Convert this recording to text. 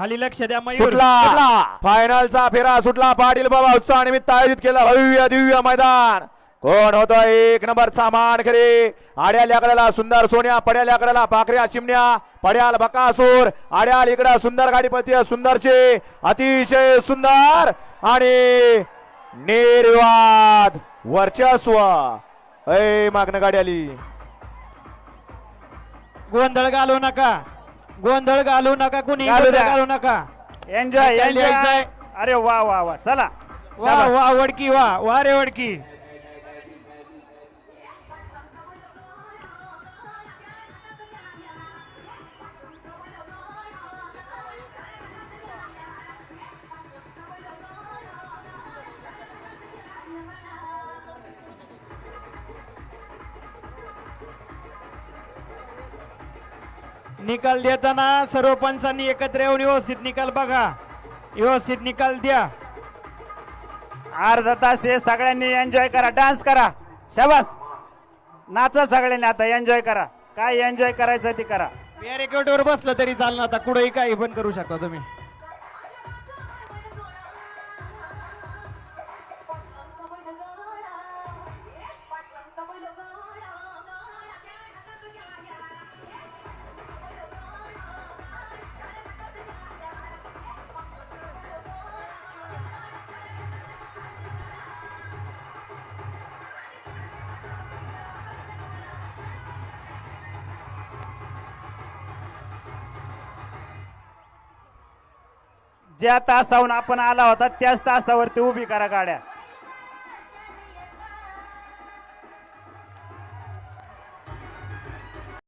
खाली लक्ष द्या मयूर. सुटला. फायनलचा फेरा सुटला. पाटील बाबा उत्साह निमित्त आयोजित केला भव्य दिव्य मैदान. कोण होत? एक नंबरचा मान खरे आड्या लाकडाला सुंदर सोन्या पड्या लाकडाला पाखऱ्या चिमण्या. पड्याल बकासूर. आड्याल इकडं सुंदर गाडीपती सुंदरचे. अतिशय सुंदर आणि निर्वाद वर्चस्व. ऐ मागणं गाडी आली गोंधळ घालू नका. गोंधळ घालू नका कुणी घालू गोंधळ द्या. घालू नका एन्जॉय एन्जॉय. अरे वा वा वा चला वा शाबास. वा वडकी वा वा रे वडकी निकाल देताना सर्व पंचांनी एकत्र येऊन व्यवस्थित निकाल बघा. व्यवस्थित निकाल द्या. अर्धा तास हे सगळ्यांनी एन्जॉय करा. डान्स करा. शाबास. नाचा सगळ्यांनी आता. एन्जॉय करा. काय एन्जॉय करायचं ते करा. वर बसलं तरी चालणार. आता कुठेही काही पण करू शकता तुम्ही. ज्या तासाहून आपण आला होता त्याच तासावरती उभी करा गाड्या.